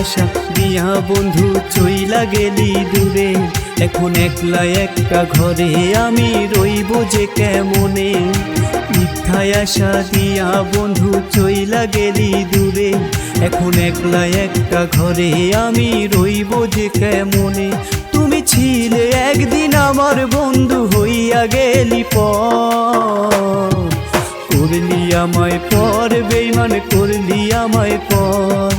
আসা দিয়া বন্ধু, চইলা গেলি দূরে। এখন একলা একটা ঘরে আমি রইব যে কেমনে? মিথ্যায় আশা দিয়া বন্ধু, চইলা গেলি দূরে। এখন একলা একটা ঘরে আমি রইব যে কেমনে? তুমি ছিলে একদিন আমার বন্ধু, হইয়া গেলি পর। করলি আমায় পর, বেইমান করলি আমায় পর।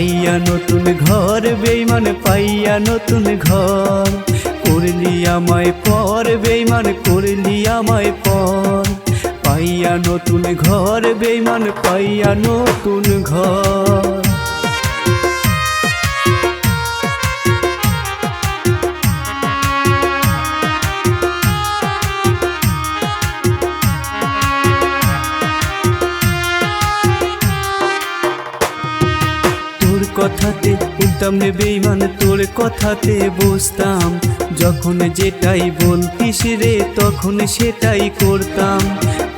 পাইয়া নতুন ঘর বেইমান পাইয়া নতুন ঘর। করলি আমায় পর বেইমান করলি আমায় পর। পাইয়া নতুন ঘর বেইমান পাইয়া নতুন ঘর। কথাতে উঠতাম রে বেইমান তোর কথাতে বসতাম। যখন যেটাই বলতিস রে, তখন সেটাই করতাম।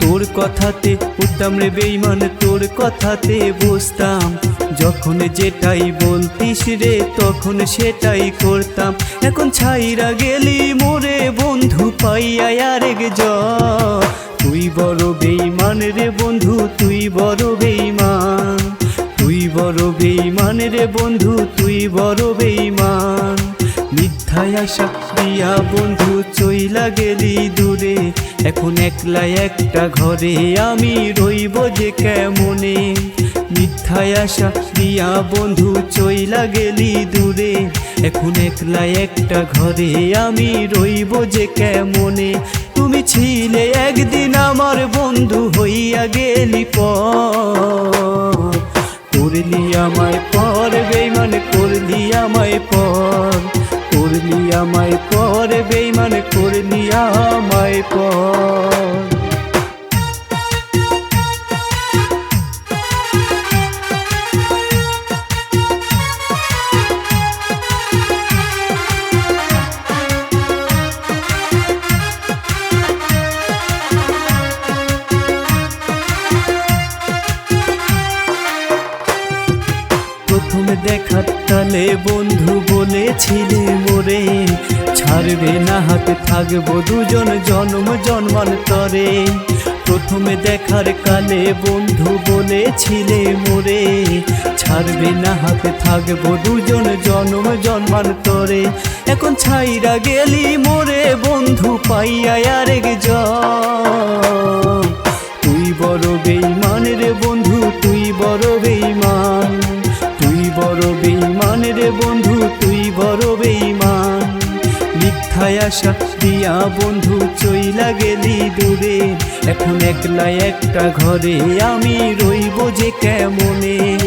তোর কথাতে উঠতাম রে বেইমান তোর কথাতে বসতাম। যখন যেটাই বলতিস রে, তখন সেটাই করতাম। এখন ছাইরা গেলি মোরে বন্ধু, পাইয়া আরেক জ। তুই বড় বেইমান রে বন্ধু, তুই বড় বেইমান। বড় বেইমান রে বন্ধু, তুই বড় বেইমান মিথ্যায় আশা দিয়া বন্ধু, চইলা গেলি দূরে। এখন একলা একটা ঘরে আমি রইব যে কেমনে। মিথ্যায় আশা দিয়া বন্ধু, চইলা গেলি দূরে। এখন একলা একটা ঘরে আমি রইব যে কেমনে। তুমি ছিলে একদিন আমার বন্ধু, হইয়া গেলি পর। করলি আমায় পর বেইমান করলি আমায় পর। করলি আমায় পর বেইমান করলি আমায় পর। প্রথম দেখার তালে বন্ধু বলেছিলে মোরে, ছাড়বে না হাতে, থাকব দুজন জন্ম জন্মান্তরে। প্রথমে দেখার কালে বন্ধু বলেছিলে মোরে, ছাড়বে না হাতে, থাকব দুজন জন্ম জন্মান্তরে। এখন ছাইরা গেলি মোরে, বন্ধু পাইয়া আরেক জন আশা, দিয়া বন্ধু চইলা গেলি দূরে। এখন একলা একটা ঘরে আমি রইব যে কেমনে?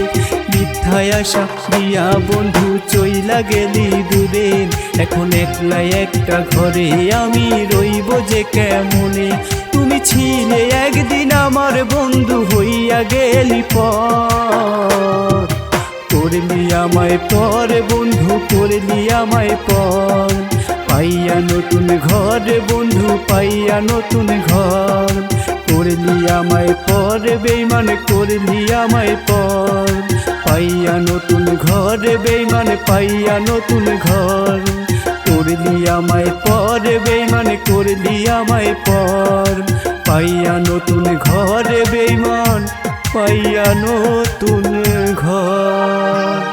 মিথ্যায় আশা, দিয়া বন্ধু চইলা গেলি দূরে। এখন একলা একটা ঘরে আমি রইব যে কেমনে? তুমি ছিলে একদিন আমার বন্ধু হইয়া গেলি পর। করলি আমায় পর, বন্ধু, করলি আমায় পর। পাইয়া নতুন ঘর, বন্ধু পাইয়া নতুন ঘর। করলি আমায় পর, বেইমান করলি আমায় পর। পাইয়া নতুন ঘর, বেইমান পাইয়া নতুন ঘর। করলি আমায় পর, বেইমান করলি আমায় পর। পাইয়া নতুন ঘর, বেইমান পাইয়া নতুন ঘর।